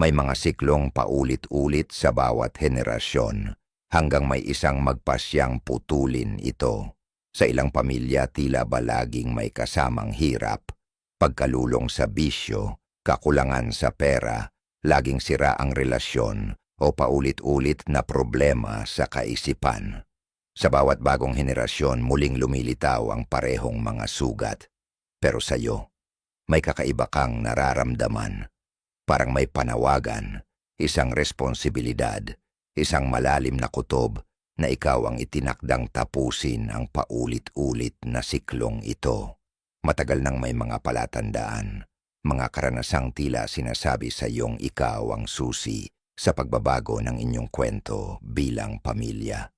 May mga siklong paulit-ulit sa bawat henerasyon hanggang may isang magpasyang putulin ito. Sa ilang pamilya tila ba laging may kasamang hirap, pagkalulong sa bisyo, kakulangan sa pera, laging sira ang relasyon o paulit-ulit na problema sa kaisipan. Sa bawat bagong henerasyon muling lumilitaw ang parehong mga sugat. Pero sa iyo, may kakaiba kang nararamdaman. Parang may panawagan, isang responsibilidad, isang malalim na kutob na ikaw ang itinakdang tapusin ang paulit-ulit na siklong ito. Matagal nang may mga palatandaan, mga karanasang tila sinasabi sa iyong ikaw ang susi sa pagbabago ng inyong kwento bilang pamilya.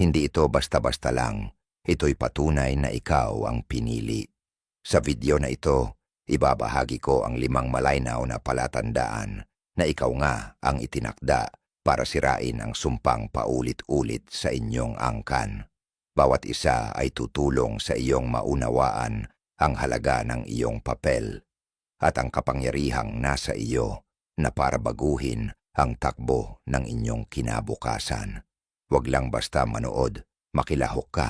Hindi ito basta-basta lang, ito'y patunay na ikaw ang pinili. Sa video na ito, ibabahagi ko ang limang malaynaw na palatandaan na ikaw nga ang itinakda para sirain ang sumpang paulit-ulit sa inyong angkan. Bawat isa ay tutulong sa iyong maunawaan ang halaga ng iyong papel at ang kapangyarihang nasa iyo na para baguhin ang takbo ng inyong kinabukasan. Huwag lang basta manood, makilahok ka.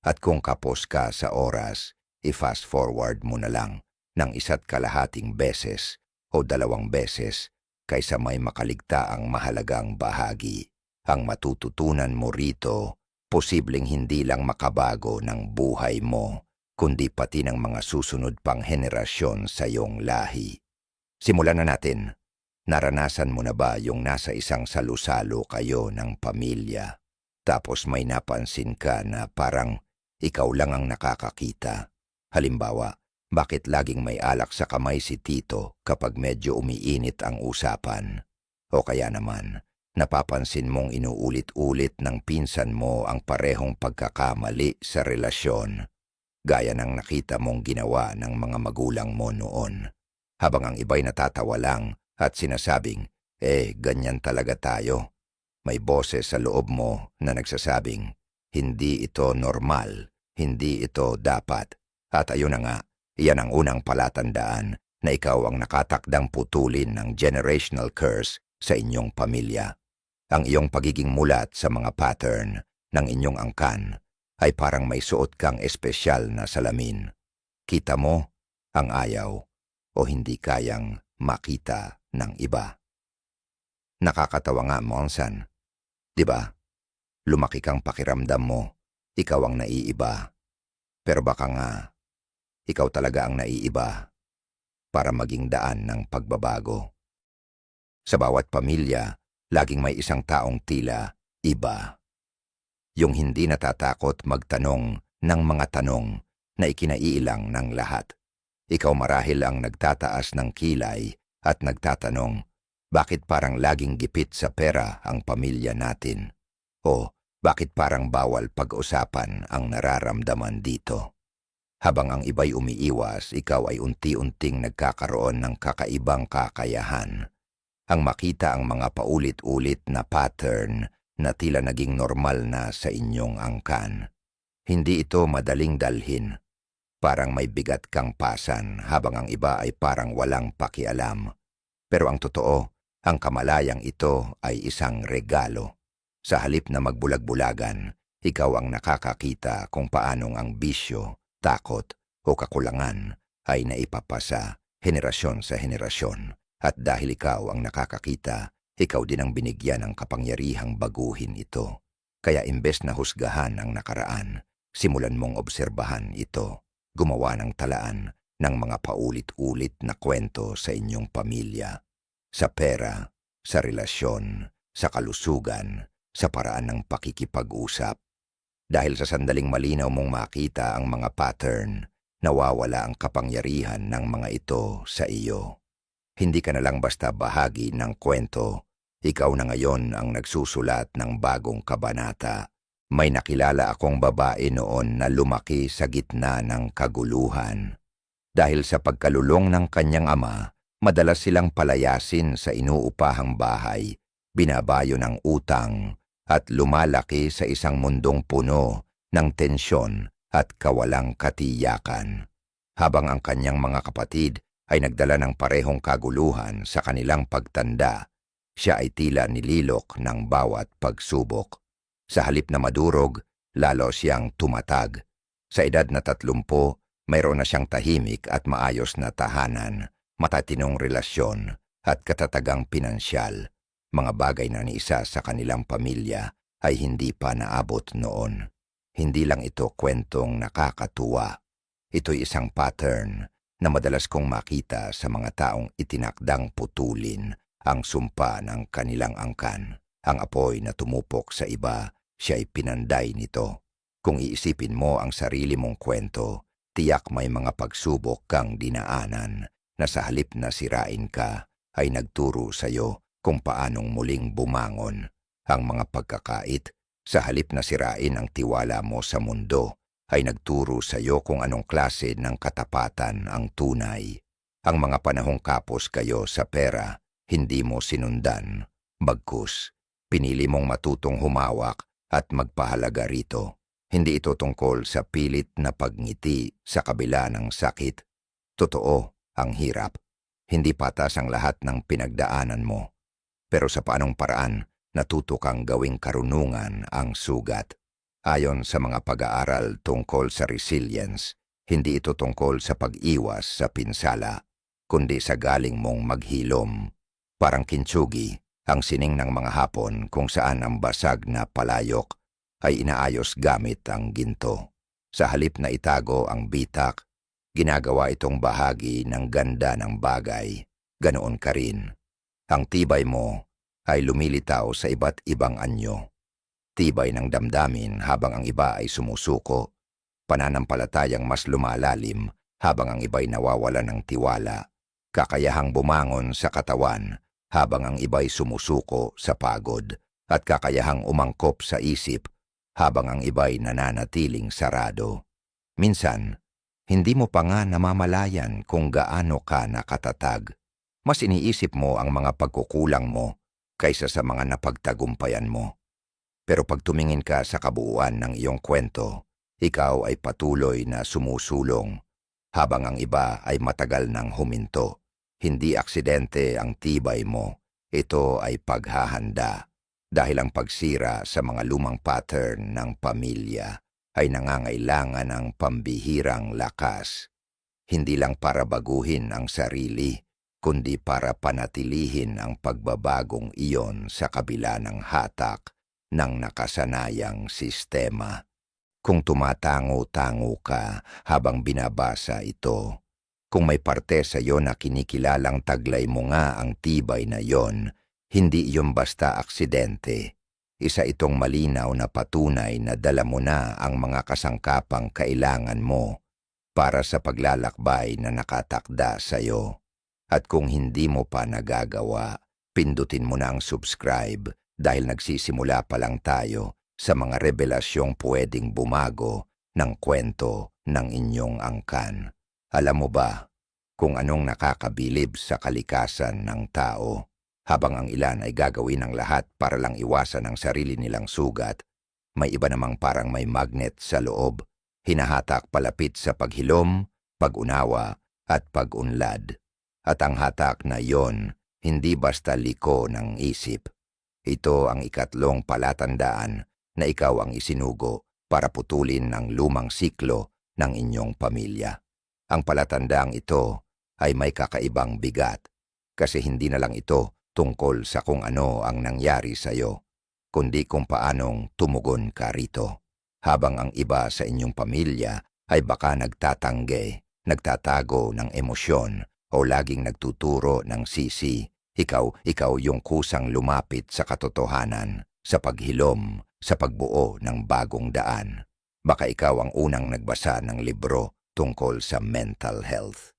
At kung kapos ka sa oras, i-fast forward mo na lang ng isa't kalahating beses o dalawang beses kaysa may makaligta ang mahalagang bahagi. Ang matututunan mo rito, posibleng hindi lang makabago ng buhay mo, kundi pati ng mga susunod pang henerasyon sa iyong lahi. Simulan na natin. Naranasan mo na ba yung nasa isang salusalo kayo ng pamilya? Tapos may napansin ka na parang ikaw lang ang nakakakita. Halimbawa, bakit laging may alak sa kamay si Tito kapag medyo umiinit ang usapan? O kaya naman, napapansin mong inuulit-ulit ng pinsan mo ang parehong pagkakamali sa relasyon, gaya ng nakita mong ginawa ng mga magulang mo noon. Habang ang iba'y natatawa lang at sinasabing, eh, ganyan talaga tayo. May boses sa loob mo na nagsasabing, hindi ito normal, hindi ito dapat. At ayun na nga, Iyan ang unang palatandaan na ikaw ang nakatakdang putulin ng generational curse sa inyong pamilya. Ang iyong pagiging mulat sa mga pattern ng inyong angkan ay parang may suot kang espesyal na salamin. Kita mo ang ayaw o hindi kayang makita ng iba. Nakakatawa nga, Monsan. Di ba? Lumaki kang pakiramdam mo, ikaw ang naiiba. Pero baka nga, ikaw talaga ang naiiba para maging daan ng pagbabago. Sa bawat pamilya, laging may isang taong tila iba. Yung hindi natatakot magtanong ng mga tanong na ikinaiilang ng lahat. Ikaw marahil ang nagtataas ng kilay at nagtatanong, bakit parang laging gipit sa pera ang pamilya natin? O bakit parang bawal pag-usapan ang nararamdaman dito? Habang ang iba'y umiiwas, ikaw ay unti-unting nagkakaroon ng kakaibang kakayahan. Ang makita ang mga paulit-ulit na pattern na tila naging normal na sa inyong angkan. Hindi ito madaling dalhin. Parang may bigat kang pasan habang ang iba ay parang walang pakialam. Pero ang totoo, ang kamalayang ito ay isang regalo. Sa halip na magbulag-bulagan, ikaw ang nakakakita kung paanong ang bisyo takot o kakulangan ay naipapasa henerasyon sa henerasyon. At dahil ikaw ang nakakakita, ikaw din ang binigyan ng kapangyarihang baguhin ito. Kaya imbes na husgahan ang nakaraan, simulan mong obserbahan ito, gumawa ng talaan ng mga paulit-ulit na kwento sa inyong pamilya, sa pera, sa relasyon, sa kalusugan, sa paraan ng pakikipag-usap, dahil sa sandaling malinaw mong makita ang mga pattern, nawawala ang kapangyarihan ng mga ito sa iyo. Hindi ka na lang basta bahagi ng kwento, ikaw na ngayon ang nagsusulat ng bagong kabanata. May nakilala akong babae noon na lumaki sa gitna ng kaguluhan. Dahil sa pagkalulong ng kanyang ama, madalas silang palayasin sa inuupahang bahay, binabayo ng utang, at lumalaki sa isang mundong puno ng tensyon at kawalang katiyakan. Habang ang kanyang mga kapatid ay nagdala ng parehong kaguluhan sa kanilang pagtanda. Siya ay tila nililok ng bawat pagsubok. Sa halip na madurog, lalo siyang tumatag. Sa edad na tatlumpo, mayroon na siyang tahimik at maayos na tahanan, matatinong relasyon at katatagang pinansyal. Mga bagay na ni isa sa kanilang pamilya ay hindi pa naabot noon. Hindi lang ito kwentong nakakatuwa. Ito'y isang pattern na madalas kong makita sa mga taong itinakdang putulin ang sumpa ng kanilang angkan. Ang apoy na tumupok sa iba, siya'y pinanday nito. Kung iisipin mo ang sarili mong kwento, tiyak may mga pagsubok kang dinaanan na sa halip na sirain ka ay nagturo sa'yo kung paanong muling bumangon. Ang mga pagkakait sa halip na sirain ang tiwala mo sa mundo ay nagturo sa iyo kung anong klase ng katapatan ang tunay. Ang mga panahong kapos kayo sa pera, hindi mo sinundan. Bagkus, pinili mong matutong humawak at magpahalaga rito. Hindi ito tungkol sa pilit na pagngiti sa kabila ng sakit. Totoo, ang hirap. Hindi patas ang lahat ng pinagdaanan mo. Pero sa paanong paraan, natuto kang gawing karunungan ang sugat. Ayon sa mga pag-aaral tungkol sa resilience, hindi ito tungkol sa pag-iwas sa pinsala, kundi sa galing mong maghilom. Parang kintsugi, ang sining ng mga hapon kung saan ang basag na palayok ay inaayos gamit ang ginto. Sa halip na itago ang bitak, ginagawa itong bahagi ng ganda ng bagay. Ganoon ka rin. Ang tibay mo ay lumilitaw sa iba't ibang anyo. Tibay ng damdamin habang ang iba ay sumusuko. Pananampalatayang mas lumalalim habang ang iba'y nawawala ng tiwala. Kakayahang bumangon sa katawan habang ang iba'y sumusuko sa pagod at kakayahang umangkop sa isip habang ang iba'y nananatiling sarado. Minsan, hindi mo pa nga namamalayan kung gaano ka nakatatag. Mas iniisip mo ang mga pagkukulang mo kaysa sa mga napagtagumpayan mo. Pero pag tumingin ka sa kabuuan ng iyong kwento, ikaw ay patuloy na sumusulong habang ang iba ay matagal nang huminto. Hindi aksidente ang tibay mo, ito ay paghahanda dahil ang pagsira sa mga lumang pattern ng pamilya ay nangangailangan ng pambihirang lakas, hindi lang para baguhin ang sarili, kundi para panatilihin ang pagbabagong iyon sa kabila ng hatak ng nakasanayang sistema. Kung tumatango-tango ka habang binabasa ito, kung may parte sa iyo na kinikilalang taglay mo nga ang tibay na yon, hindi iyon basta aksidente. Isa itong malinaw na patunay na dala mo na ang mga kasangkapang kailangan mo para sa paglalakbay na nakatakda sa iyo. At kung hindi mo pa nagagawa, pindutin mo na ang subscribe dahil nagsisimula pa lang tayo sa mga revelasyong pwedeng bumago ng kwento ng inyong angkan. Alam mo ba kung anong nakakabilib sa kalikasan ng tao? habang ang ilan ay gagawin ang lahat para lang iwasan ang sarili nilang sugat, may iba namang parang may magnet sa loob, hinahatak palapit sa paghilom, pagunawa at pagunlad. At ang hatak na iyon, hindi basta liko ng isip. Ito ang ikatlong palatandaan na ikaw ang isinugo para putulin ang lumang siklo ng inyong pamilya. Ang palatandaang ito ay may kakaibang bigat kasi hindi na lang ito tungkol sa kung ano ang nangyari sa iyo, kundi kung paanong tumugon ka rito. Habang ang iba sa inyong pamilya ay baka nagtatangge, nagtatago ng emosyon o laging nagtuturo ng sisi, ikaw, ikaw yung kusang lumapit sa katotohanan, sa paghilom, sa pagbuo ng bagong daan. Baka ikaw ang unang nagbasa ng libro tungkol sa mental health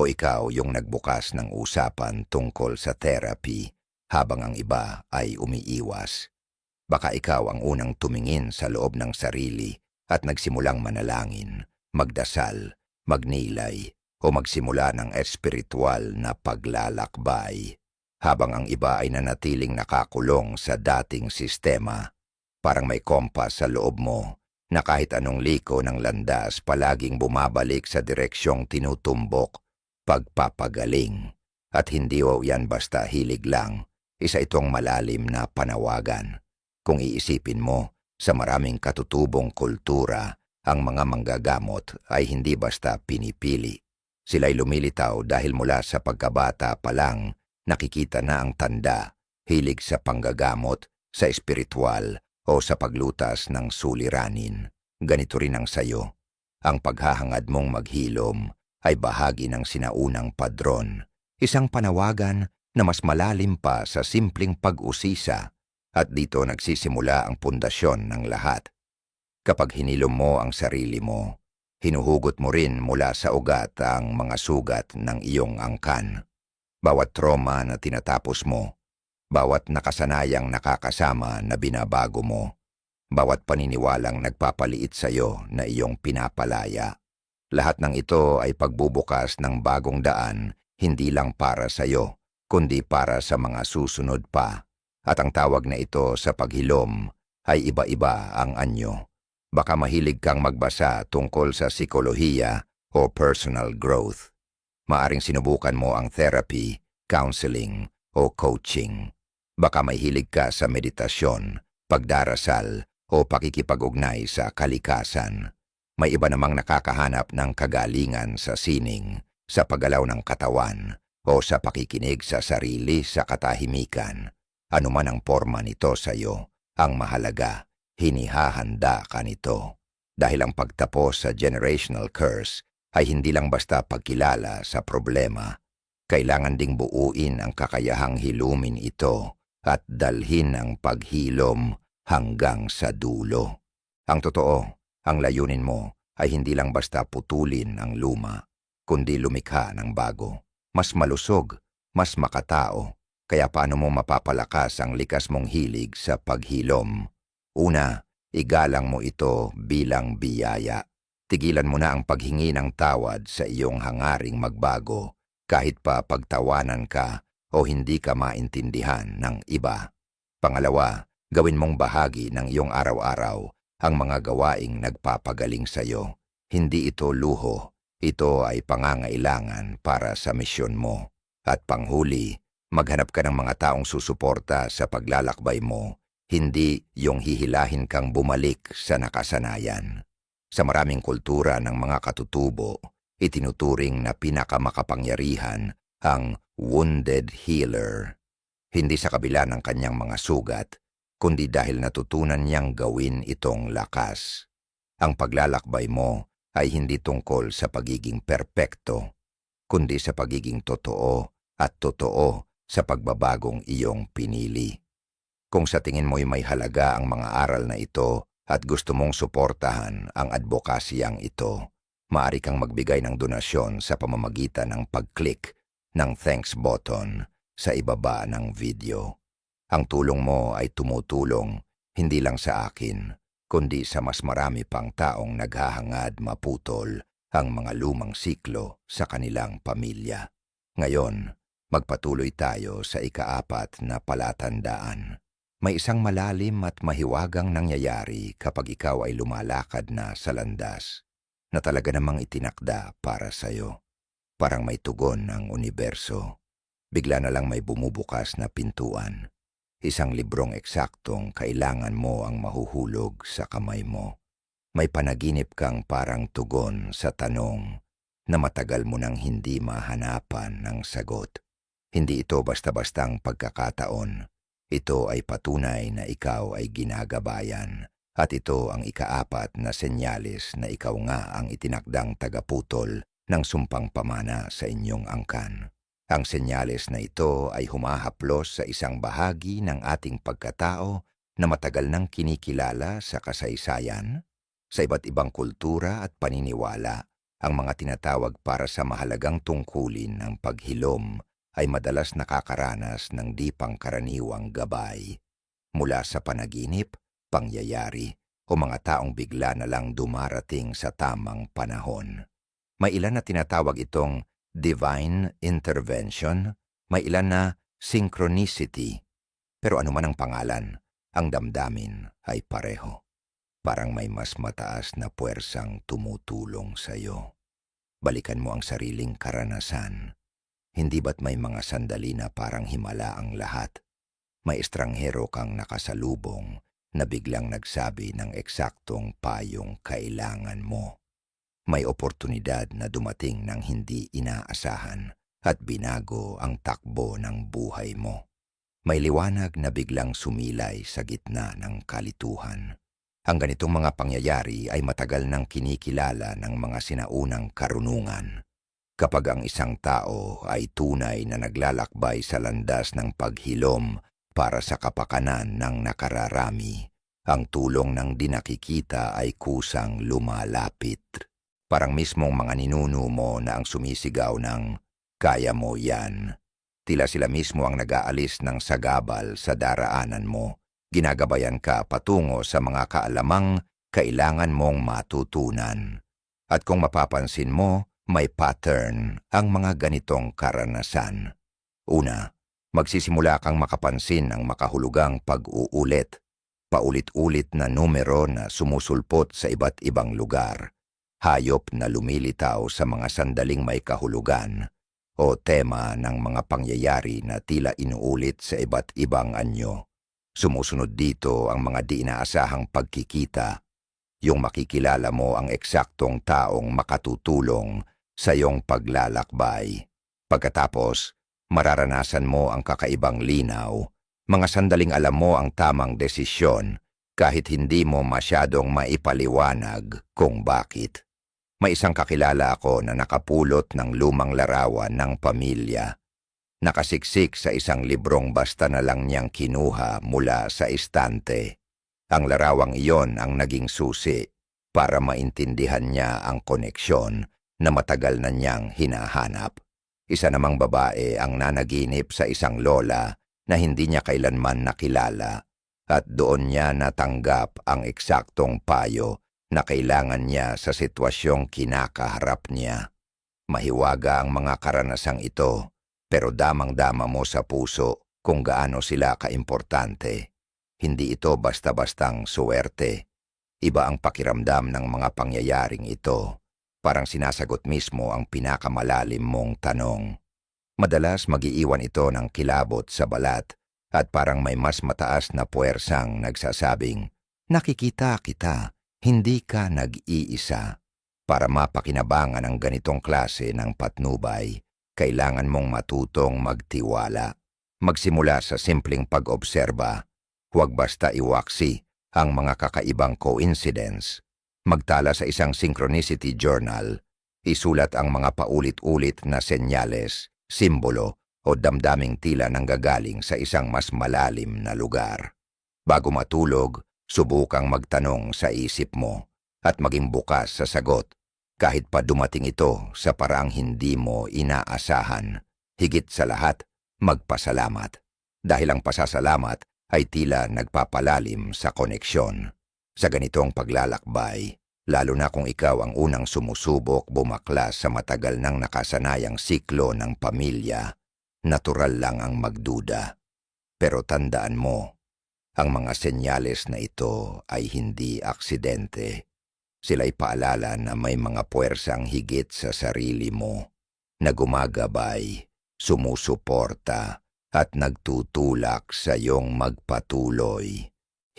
o ikaw yung nagbukas ng usapan tungkol sa therapy habang ang iba ay umiiwas. Baka ikaw ang unang tumingin sa loob ng sarili at nagsimulang manalangin, magdasal, magnilay, o magsimula ng espiritual na paglalakbay, habang ang iba ay nanatiling nakakulong sa dating sistema. Parang may kompas sa loob mo na kahit anong liko ng landas palaging bumabalik sa direksyong tinutumbok pagpapagaling. At hindi o yan basta hilig lang, isa itong malalim na panawagan. Kung iisipin mo, sa maraming katutubong kultura, ang mga manggagamot ay hindi basta pinipili. Sila'y lumilitaw dahil mula sa pagkabata pa lang, nakikita na ang tanda, hilig sa panggagamot, sa espiritual o sa paglutas ng suliranin. Ganito rin ang sayo. Ang paghahangad mong maghilom ay bahagi ng sinaunang padron, isang panawagan na mas malalim pa sa simpleng pag-usisa at dito nagsisimula ang pundasyon ng lahat. Kapag hinilom mo ang sarili mo, hinuhugot mo rin mula sa ugat ang mga sugat ng iyong angkan. Bawat trauma na tinatapos mo, bawat nakasanayang nakakasama na binabago mo, bawat paniniwalang nagpapaliit sa iyo na iyong pinapalaya. Lahat ng ito ay pagbubukas ng bagong daan hindi lang para sa iyo, kundi para sa mga susunod pa at ang tawag na ito sa paghilom ay iba-iba ang anyo. Baka mahilig kang magbasa tungkol sa psikolohiya o personal growth. Maaring sinubukan mo ang therapy, counseling o coaching. Baka mahilig ka sa meditasyon, pagdarasal o pakikipag-ugnay sa kalikasan. May iba namang nakakahanap ng kagalingan sa sining, sa paggalaw ng katawan o sa pakikinig sa sarili sa katahimikan. Anuman ang forma nito sa iyo, ang mahalaga, hinihahanda ka nito. Dahil ang pagtapos sa generational curse ay hindi lang basta pagkilala sa problema. Kailangan ding buuin ang kakayahang hilumin ito at dalhin ang paghilom hanggang sa dulo. Ang totoo, ang layunin mo ay hindi lang basta putulin ang luma, kundi lumikha ng bago. Mas malusog, mas makatao, kaya paano mo mapapalakas ang likas mong hilig sa paghilom? Una, igalang mo ito bilang biyaya. Tigilan mo na ang paghingi ng tawad sa iyong hangaring magbago kahit pa pagtawanan ka o hindi ka maintindihan ng iba. Pangalawa, gawin mong bahagi ng iyong araw-araw ang mga gawaing nagpapagaling sa iyo. Hindi ito luho, ito ay pangangailangan para sa misyon mo. At panghuli, Maghanap ka ng mga taong susuporta sa paglalakbay mo, hindi yung hihilahin kang bumalik sa nakasanayan. Sa maraming kultura ng mga katutubo, itinuturing na pinakamakapangyarihan ang wounded healer. Hindi sa kabila ng kanyang mga sugat, kundi dahil natutunan niyang gawin itong lakas. Ang paglalakbay mo ay hindi tungkol sa pagiging perpekto, kundi sa pagiging totoo at totoo sa pagbabagong iyong pinili. Kung sa tingin mo'y may halaga ang mga aral na ito at gusto mong suportahan ang advokasyang ito, maaari kang magbigay ng donasyon sa pamamagitan ng pag-click ng thanks button sa ibaba ng video. Ang tulong mo ay tumutulong hindi lang sa akin, kundi sa mas marami pang taong naghahangad maputol ang mga lumang siklo sa kanilang pamilya. Ngayon, Magpatuloy tayo sa ikaapat na palatandaan. May isang malalim at mahiwagang nangyayari kapag ikaw ay lumalakad na sa landas na talaga namang itinakda para sa'yo. Parang may tugon ng universo. Bigla na lang may bumubukas na pintuan. Isang librong eksaktong kailangan mo ang mahuhulog sa kamay mo. May panaginip kang parang tugon sa tanong na matagal mo nang hindi mahanapan ng sagot. Hindi ito basta-bastang pagkakataon. Ito ay patunay na ikaw ay ginagabayan at ito ang ikaapat na senyalis na ikaw nga ang itinakdang tagaputol ng sumpang pamana sa inyong angkan. Ang senyalis na ito ay humahaplos sa isang bahagi ng ating pagkatao na matagal nang kinikilala sa kasaysayan, sa iba't ibang kultura at paniniwala, ang mga tinatawag para sa mahalagang tungkulin ng paghilom ay madalas nakakaranas ng di pangkaraniwang gabay mula sa panaginip, pangyayari o mga taong bigla na lang dumarating sa tamang panahon. May ilan na tinatawag itong divine intervention, may ilan na synchronicity. Pero anuman ang pangalan, ang damdamin ay pareho. Parang may mas mataas na puwersang tumutulong sa iyo. balikan mo ang sariling karanasan. Hindi ba't may mga sandali na parang himala ang lahat? May estranghero kang nakasalubong na biglang nagsabi ng eksaktong payong kailangan mo. May oportunidad na dumating ng hindi inaasahan at binago ang takbo ng buhay mo. May liwanag na biglang sumilay sa gitna ng kalituhan. Ang ganitong mga pangyayari ay matagal nang kinikilala ng mga sinaunang karunungan. Kapag ang isang tao ay tunay na naglalakbay sa landas ng paghilom para sa kapakanan ng nakararami, ang tulong ng dinakikita ay kusang lumalapit. Parang mismong mga ninuno mo na ang sumisigaw ng, Kaya mo yan. Tila sila mismo ang nag-aalis ng sagabal sa daraanan mo. Ginagabayan ka patungo sa mga kaalamang kailangan mong matutunan. At kung mapapansin mo, may pattern ang mga ganitong karanasan. Una, magsisimula kang makapansin ng makahulugang pag-uulit. Paulit-ulit na numero na sumusulpot sa iba't ibang lugar. Hayop na lumilitaw sa mga sandaling may kahulugan o tema ng mga pangyayari na tila inuulit sa iba't ibang anyo. Sumusunod dito ang mga di inaasahang pagkikita, yung makikilala mo ang eksaktong taong makatutulong sa iyong paglalakbay. Pagkatapos, mararanasan mo ang kakaibang linaw, mga sandaling alam mo ang tamang desisyon kahit hindi mo masyadong maipaliwanag kung bakit. May isang kakilala ako na nakapulot ng lumang larawan ng pamilya. Nakasiksik sa isang librong basta na lang niyang kinuha mula sa istante. Ang larawang iyon ang naging susi para maintindihan niya ang koneksyon na matagal na niyang hinahanap. Isa namang babae ang nanaginip sa isang lola na hindi niya kailanman nakilala at doon niya natanggap ang eksaktong payo na kailangan niya sa sitwasyong kinakaharap niya. Mahiwaga ang mga karanasang ito, pero damang-dama mo sa puso kung gaano sila kaimportante. Hindi ito basta-bastang suwerte. Iba ang pakiramdam ng mga pangyayaring ito. Parang sinasagot mismo ang pinakamalalim mong tanong. Madalas magiiwan ito ng kilabot sa balat at parang may mas mataas na puwersang nagsasabing, Nakikita kita, hindi ka nag-iisa. Para mapakinabangan ang ganitong klase ng patnubay, kailangan mong matutong magtiwala. Magsimula sa simpleng pag-obserba. Huwag basta iwaksi ang mga kakaibang coincidence. Magtala sa isang synchronicity journal. Isulat ang mga paulit-ulit na senyales, simbolo o damdaming tila nanggagaling sa isang mas malalim na lugar. Bago matulog, Subukang magtanong sa isip mo at maging bukas sa sagot kahit pa dumating ito sa paraang hindi mo inaasahan. Higit sa lahat, magpasalamat. Dahil ang pasasalamat ay tila nagpapalalim sa koneksyon. Sa ganitong paglalakbay, lalo na kung ikaw ang unang sumusubok bumaklas sa matagal nang nakasanayang siklo ng pamilya, natural lang ang magduda. Pero tandaan mo, ang mga senyales na ito ay hindi aksidente. Sila'y paalala na may mga puwersang higit sa sarili mo na gumagabay, sumusuporta at nagtutulak sa iyong magpatuloy.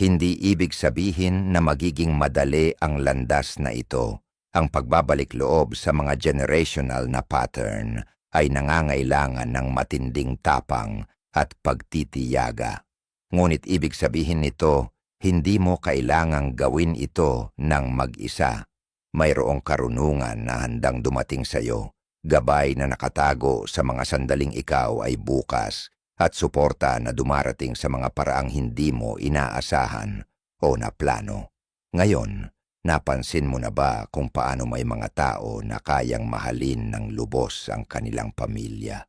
Hindi ibig sabihin na magiging madali ang landas na ito. Ang pagbabalik loob sa mga generational na pattern ay nangangailangan ng matinding tapang at pagtitiyaga. Ngunit ibig sabihin nito, hindi mo kailangang gawin ito ng mag-isa. Mayroong karunungan na handang dumating sa iyo, gabay na nakatago sa mga sandaling ikaw ay bukas, at suporta na dumarating sa mga paraang hindi mo inaasahan o naplano. Ngayon, napansin mo na ba kung paano may mga tao na kayang mahalin ng lubos ang kanilang pamilya?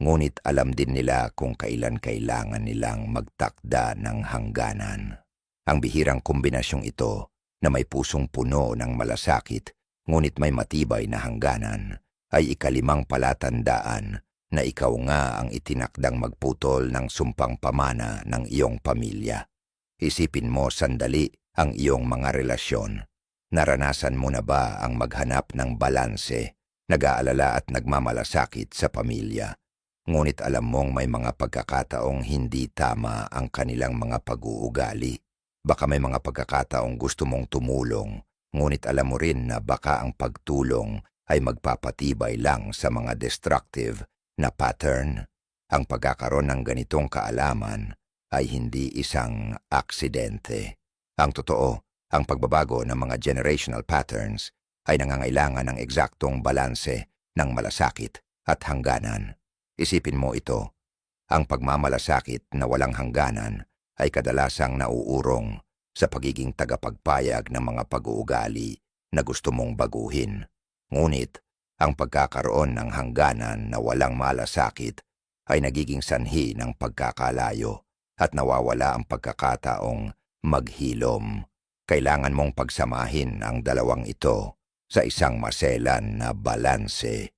ngunit alam din nila kung kailan kailangan nilang magtakda ng hangganan. Ang bihirang kombinasyong ito na may pusong puno ng malasakit ngunit may matibay na hangganan ay ikalimang palatandaan na ikaw nga ang itinakdang magputol ng sumpang pamana ng iyong pamilya. Isipin mo sandali ang iyong mga relasyon. Naranasan mo na ba ang maghanap ng balanse nag-aalala at nagmamalasakit sa pamilya. Ngunit alam mong may mga pagkakataong hindi tama ang kanilang mga pag-uugali. Baka may mga pagkakataong gusto mong tumulong, ngunit alam mo rin na baka ang pagtulong ay magpapatibay lang sa mga destructive na pattern. Ang pagkakaroon ng ganitong kaalaman ay hindi isang aksidente. Ang totoo, ang pagbabago ng mga generational patterns ay nangangailangan ng eksaktong balanse ng malasakit at hangganan. Isipin mo ito, ang pagmamalasakit na walang hangganan ay kadalasang nauurong sa pagiging tagapagpayag ng mga pag-uugali na gusto mong baguhin. Ngunit, ang pagkakaroon ng hangganan na walang malasakit ay nagiging sanhi ng pagkakalayo at nawawala ang pagkakataong maghilom. Kailangan mong pagsamahin ang dalawang ito sa isang maselan na balanse.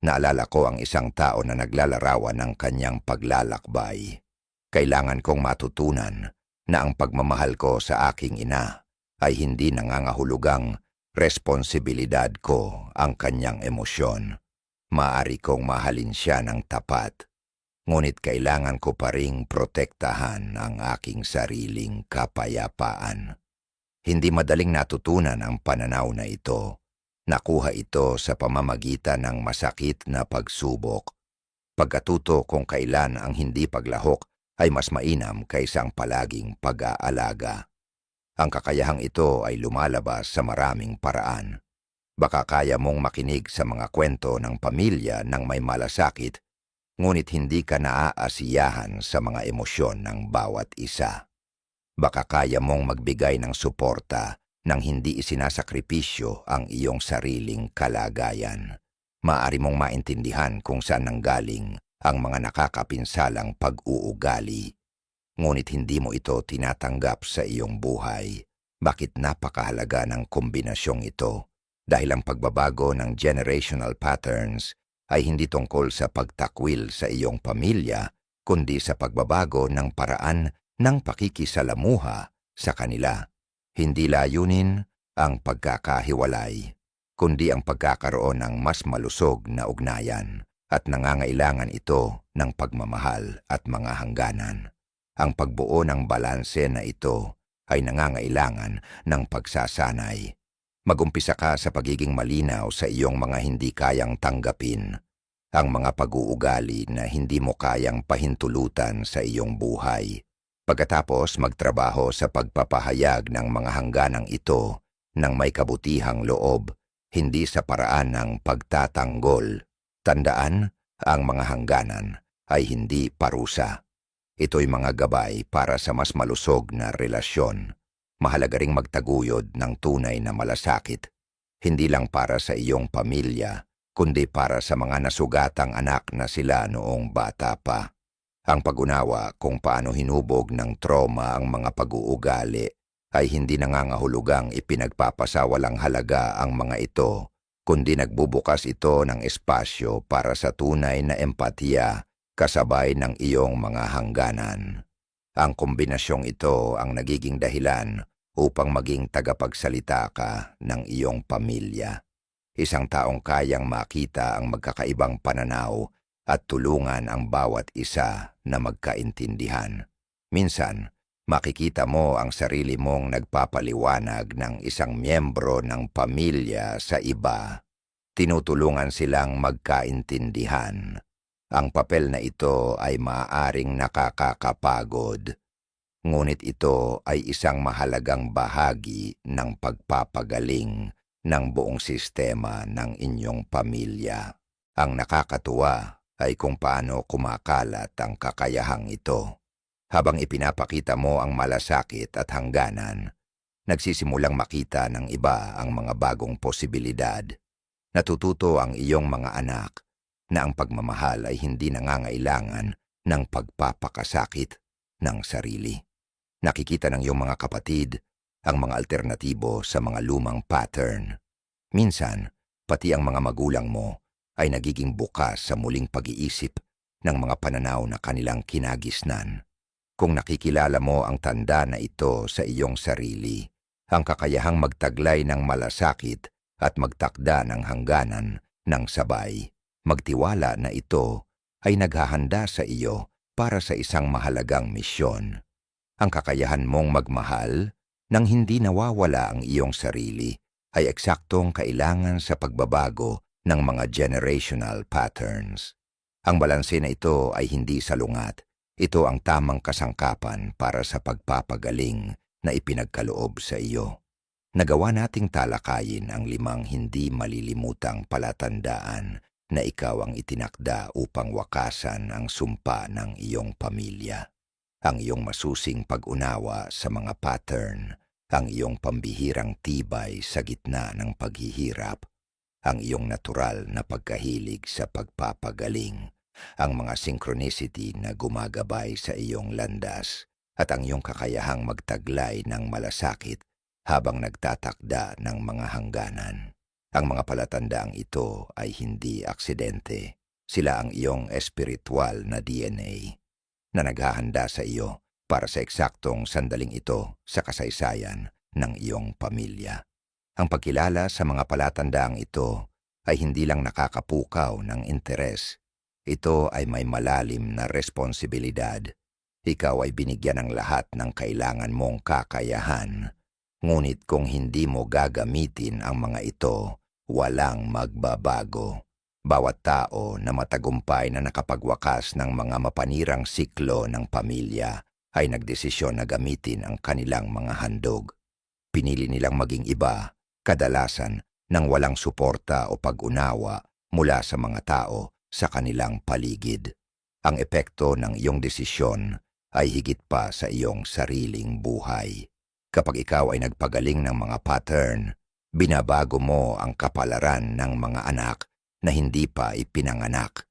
Naalala ko ang isang tao na naglalarawan ng kanyang paglalakbay. Kailangan kong matutunan na ang pagmamahal ko sa aking ina ay hindi nangangahulugang responsibilidad ko ang kanyang emosyon. Maari kong mahalin siya ng tapat ngunit kailangan ko pa ring protektahan ang aking sariling kapayapaan. Hindi madaling natutunan ang pananaw na ito. Nakuha ito sa pamamagitan ng masakit na pagsubok. Pagkatuto kung kailan ang hindi paglahok ay mas mainam kaysa ang palaging pag-aalaga. Ang kakayahang ito ay lumalabas sa maraming paraan. Baka kaya mong makinig sa mga kwento ng pamilya ng may malasakit ngunit hindi ka naaasiyahan sa mga emosyon ng bawat isa. Baka kaya mong magbigay ng suporta nang hindi isinasakripisyo ang iyong sariling kalagayan. Maari mong maintindihan kung saan nanggaling ang mga nakakapinsalang pag-uugali. Ngunit hindi mo ito tinatanggap sa iyong buhay. Bakit napakahalaga ng kombinasyong ito? Dahil ang pagbabago ng generational patterns ay hindi tungkol sa pagtakwil sa iyong pamilya, kundi sa pagbabago ng paraan ng pakikisalamuha sa kanila. Hindi layunin ang pagkakahiwalay, kundi ang pagkakaroon ng mas malusog na ugnayan at nangangailangan ito ng pagmamahal at mga hangganan. Ang pagbuo ng balanse na ito ay nangangailangan ng pagsasanay Magumpisa ka sa pagiging malinaw sa iyong mga hindi kayang tanggapin, ang mga pag-uugali na hindi mo kayang pahintulutan sa iyong buhay. Pagkatapos magtrabaho sa pagpapahayag ng mga hangganang ito ng may kabutihang loob, hindi sa paraan ng pagtatanggol. Tandaan, ang mga hangganan ay hindi parusa. Ito'y mga gabay para sa mas malusog na relasyon mahalaga ring magtaguyod ng tunay na malasakit, hindi lang para sa iyong pamilya, kundi para sa mga nasugatang anak na sila noong bata pa. Ang pagunawa kung paano hinubog ng trauma ang mga pag-uugali ay hindi nangangahulugang ipinagpapasawalang halaga ang mga ito, kundi nagbubukas ito ng espasyo para sa tunay na empatiya kasabay ng iyong mga hangganan. Ang kombinasyong ito ang nagiging dahilan upang maging tagapagsalita ka ng iyong pamilya. Isang taong kayang makita ang magkakaibang pananaw at tulungan ang bawat isa na magkaintindihan. Minsan, makikita mo ang sarili mong nagpapaliwanag ng isang miyembro ng pamilya sa iba. Tinutulungan silang magkaintindihan ang papel na ito ay maaaring nakakakapagod, ngunit ito ay isang mahalagang bahagi ng pagpapagaling ng buong sistema ng inyong pamilya. Ang nakakatuwa ay kung paano kumakalat ang kakayahang ito. Habang ipinapakita mo ang malasakit at hangganan, nagsisimulang makita ng iba ang mga bagong posibilidad. Natututo ang iyong mga anak na ang pagmamahal ay hindi nangangailangan ng pagpapakasakit ng sarili. Nakikita ng iyong mga kapatid ang mga alternatibo sa mga lumang pattern. Minsan, pati ang mga magulang mo ay nagiging bukas sa muling pag-iisip ng mga pananaw na kanilang kinagisnan. Kung nakikilala mo ang tanda na ito sa iyong sarili, ang kakayahang magtaglay ng malasakit at magtakda ng hangganan ng sabay. Magtiwala na ito ay naghahanda sa iyo para sa isang mahalagang misyon. Ang kakayahan mong magmahal nang hindi nawawala ang iyong sarili ay eksaktong kailangan sa pagbabago ng mga generational patterns. Ang balanse na ito ay hindi salungat. Ito ang tamang kasangkapan para sa pagpapagaling na ipinagkaloob sa iyo. Nagawa nating talakayin ang limang hindi malilimutang palatandaan na ikaw ang itinakda upang wakasan ang sumpa ng iyong pamilya. Ang iyong masusing pag-unawa sa mga pattern, ang iyong pambihirang tibay sa gitna ng paghihirap, ang iyong natural na pagkahilig sa pagpapagaling, ang mga synchronicity na gumagabay sa iyong landas, at ang iyong kakayahang magtaglay ng malasakit habang nagtatakda ng mga hangganan. Ang mga palatandaang ito ay hindi aksidente. Sila ang iyong espiritual na DNA na naghahanda sa iyo para sa eksaktong sandaling ito sa kasaysayan ng iyong pamilya. Ang pagkilala sa mga palatandaang ito ay hindi lang nakakapukaw ng interes. Ito ay may malalim na responsibilidad. Ikaw ay binigyan ng lahat ng kailangan mong kakayahan. Ngunit kung hindi mo gagamitin ang mga ito, walang magbabago. Bawat tao na matagumpay na nakapagwakas ng mga mapanirang siklo ng pamilya ay nagdesisyon na gamitin ang kanilang mga handog. Pinili nilang maging iba, kadalasan nang walang suporta o pag-unawa mula sa mga tao sa kanilang paligid. Ang epekto ng iyong desisyon ay higit pa sa iyong sariling buhay. Kapag ikaw ay nagpagaling ng mga pattern, binabago mo ang kapalaran ng mga anak na hindi pa ipinanganak.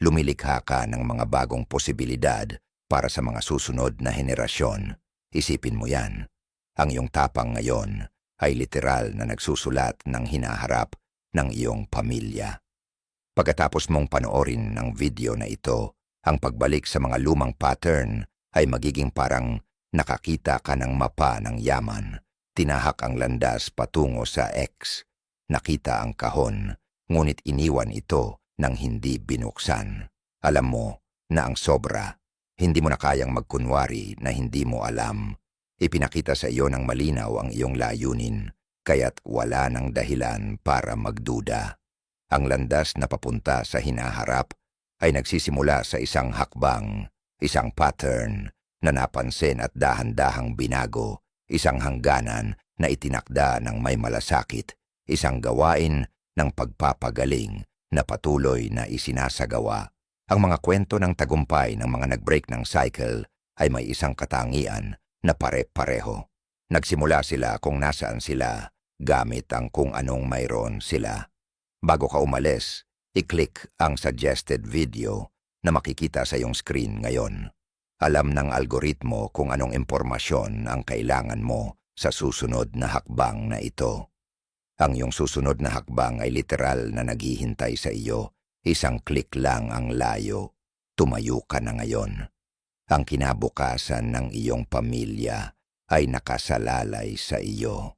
Lumilikha ka ng mga bagong posibilidad para sa mga susunod na henerasyon. Isipin mo yan. Ang iyong tapang ngayon ay literal na nagsusulat ng hinaharap ng iyong pamilya. Pagkatapos mong panoorin ng video na ito, ang pagbalik sa mga lumang pattern ay magiging parang nakakita ka ng mapa ng yaman. Tinahak ang landas patungo sa X. Nakita ang kahon, ngunit iniwan ito nang hindi binuksan. Alam mo na ang sobra, hindi mo na kayang magkunwari na hindi mo alam. Ipinakita sa iyo ng malinaw ang iyong layunin, kaya't wala ng dahilan para magduda. Ang landas na papunta sa hinaharap ay nagsisimula sa isang hakbang, isang pattern na napansin at dahan-dahang binago, isang hangganan na itinakda ng may malasakit, isang gawain ng pagpapagaling na patuloy na isinasagawa. Ang mga kwento ng tagumpay ng mga nag-break ng cycle ay may isang katangian na pare-pareho. Nagsimula sila kung nasaan sila gamit ang kung anong mayroon sila. Bago ka umalis, i-click ang suggested video na makikita sa iyong screen ngayon. Alam ng algoritmo kung anong impormasyon ang kailangan mo sa susunod na hakbang na ito. Ang iyong susunod na hakbang ay literal na naghihintay sa iyo. Isang click lang ang layo. Tumayo ka na ngayon. Ang kinabukasan ng iyong pamilya ay nakasalalay sa iyo.